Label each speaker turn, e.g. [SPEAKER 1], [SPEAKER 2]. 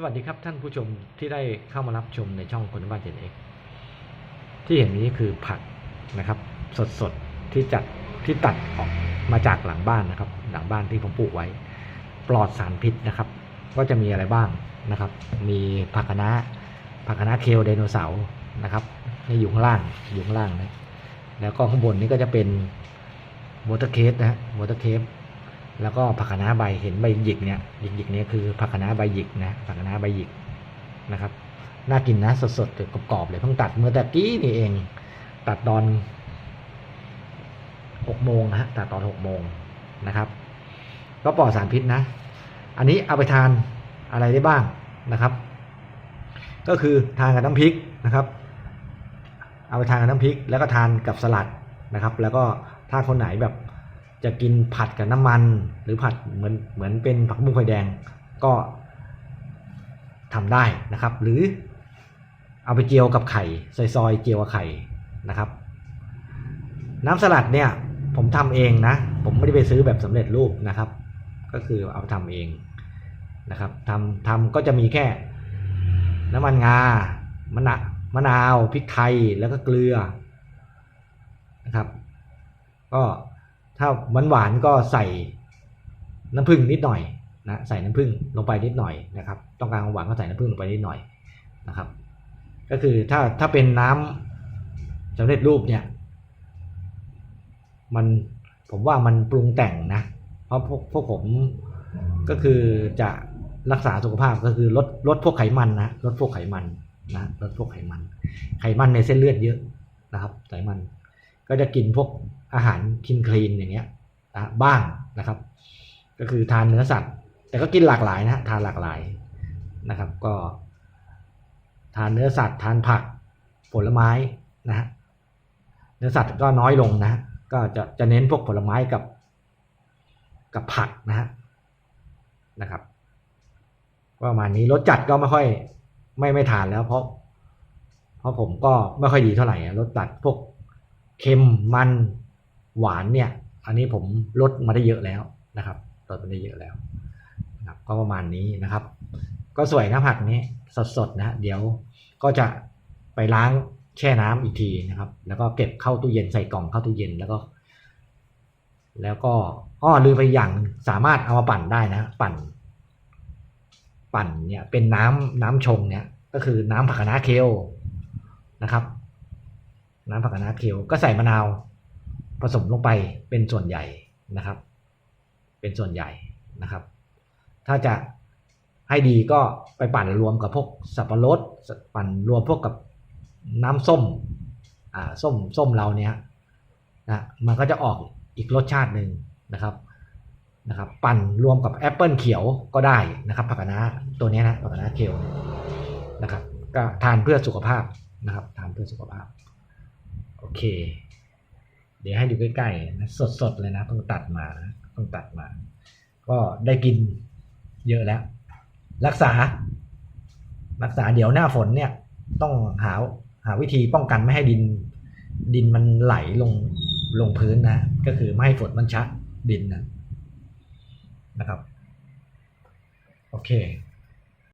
[SPEAKER 1] สวัสดีครับท่านผู้ชมที่ได้เข้ามารับชมในช่องคนบ้านเจนเอกที่เห็นนี้คือผักนะครับ สดๆที่จัดที่ตัดออกมาจากหลังบ้านนะครับ หลังบ้านที่ผมปลูกไว้ ปลอดสารพิษนะครับ ก็จะมีอะไรบ้างนะครับ มีผักคะน้าผักคะน้าเคลไดโนเสาร์นะครับนี่อยู่ข้างล่างอยู่ข้างล่างนะแล้วก็ข้างบนนี้ก็จะเป็นวอเตอร์เคสนะฮะวอเตอร์เคส แล้วก็ผักคะน้าใบเห็นใบหยิกเนี่ยหยิกหยิกเนี่ยคือผักคะน้าใบหยิกนะผักคะน้าใบหยิกนะครับน่ากินนะสดๆกรอบๆเลยเพิ่งตัดเมื่อตะกี้นี่เอง ตัดตอนหกโมงนะฮะตัดตอนหกโมงนะครับ ก็ปลอดสารพิษนะ อันนี้เอาไปทานอะไรได้บ้างนะครับ ก็คือทานกับน้ำพริกนะครับ เอาไปทานกับน้ำพริก แล้วก็ทานกับสลัดนะครับ แล้วก็ถ้าคนไหนแบบ จะกินผัดกับน้ำมัน หรือผัดเหมือนเหมือนเป็นผักบุ้งไฟแดงก็ทำได้นะครับ หรือเอาไปเจียวกับไข่ซอยๆเจียวกับไข่นะครับ น้ำสลัดเนี่ยผมทำเองนะ ผมไม่ได้ไปซื้อแบบสำเร็จรูปนะครับ ก็คือเอาทำเองนะครับทำทำก็จะมีแค่ น้ำมันงามะนาวมะนาวพริกไทยแล้วก็เกลือนะครับ ก็ ถ้าหวานหวานก็ใส่น้ำผึ้งนิดหน่อยนะใส่น้ำผึ้งลงไปนิดหน่อยนะครับ ต้องการหวานก็ใส่น้ำผึ้งลงไปนิดหน่อยนะครับ ก็คือถ้าถ้าเป็นน้ำสำเร็จรูปเนี่ยมันผมว่ามันปรุงแต่งนะ เพราะพวกพวกผมก็คือจะรักษาสุขภาพก็คือลดลดพวกไขมันนะลดพวกไขมันนะลดพวกไขมัน ไขมันในเส้นเลือดเยอะนะครับ ไขมัน ก็จะกินพวก อาหารคินคลีนอย่างเงี้ยบ้างนะครับ ก็คือทานเนื้อสัตว์ แต่ก็กินหลากหลายนะฮะทานหลากหลายนะครับ ก็ ทานเนื้อสัตว์ ทานผักผลไม้นะฮะเนื้อสัตว์ก็น้อยลงนะก็จะจะเน้นพวกผลไม้กับ กับผักนะฮะนะครับก็ประมาณนี้รสจัดก็ไม่ค่อย ไม่ไม่ทานแล้วเพราะ เพราะผมก็ไม่ค่อยดีเท่าไหร่รสจัดพวกเค็มมัน หวานเนี่ย อันนี้ผมลดมาได้เยอะแล้วนะครับลดมาได้เยอะแล้วนะครับก็ประมาณนี้นะครับ ก็สวยนะผักนี้สดๆนะเดี๋ยวก็จะไปล้างแช่น้ำอีกทีนะครับ แล้วก็เก็บเข้าตู้เย็นใส่กล่องเข้าตู้เย็นแล้วก็ แล้วก็อ้อลืมไปอย่างสามารถเอามาปั่นได้นะ ปั่น ปั่นเนี่ย เป็นน้ำน้ำชงเนี่ย ก็คือน้ำผักคะน้าเคลนะครับ น้ำผักคะน้าเคียวก็ใส่มะนาว ผสมลงไปเป็นส่วนใหญ่นะครับ เป็นส่วนใหญ่นะครับ ถ้าจะให้ดีก็ไปปั่นรวมกับพวกสับปะรดปั่นรวมพวกกับน้ำส้มอ่าส้มส้มเราเนี้ยนะมันก็จะออกอีกรสชาติหนึ่งนะครับนะครับปั่นรวมกับแอปเปิลเขียวก็ได้นะครับผักคะน้าตัวนี้นะผักคะน้าเคียวนะครับก็ทานเพื่อสุขภาพนะครับทานเพื่อสุขภาพโอเค เดี๋ยวให้ดูใกล้ๆนะสดๆเลยนะเพิ่งตัดมานะเพิ่งตัดมา ก็ได้กินเยอะแล้ว รักษา รักษาเดี๋ยวหน้าฝนเนี่ย ต้องหาหาวิธีป้องกันไม่ให้ดิน ดินมันไหลลงลงพื้นนะ ก็คือไม่ให้ฝนมันชะดินนะนะครับ โอเค